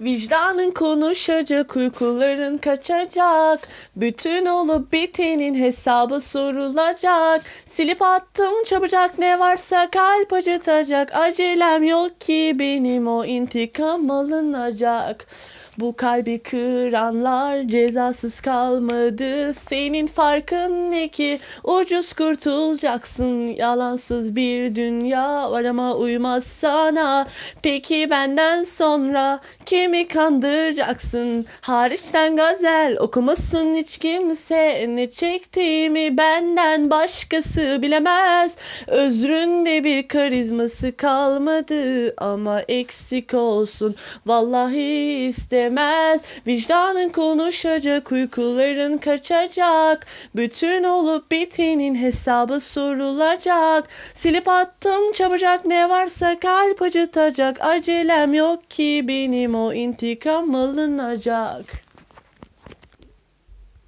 Vicdanın konuşacak, uykuların kaçacak. Bütün olup bitenin hesabı sorulacak. Silip attım çabucak ne varsa kalp acıtacak. Acelem yok ki benim o intikam alınacak. Bu kalbi kıranlar cezasız kalmadı. Senin farkın ne ki? Ucuz kurtulacaksın. Yalansız bir dünya var ama uymaz sana. Peki benden sonra kimi kandıracaksın? Hariçten gazel okumasın hiç kimse. Ne çektiğimi benden başkası bilemez. Özründe bir karizması kalmadı ama eksik olsun. Vallahi istemez. Vicdanın konuşacak, uykuların kaçacak. Bütün olup bitenin hesabı sorulacak. Silip attım çabucak ne varsa kalp acıtacak. Acelem yok ki benim o intikam alınacak.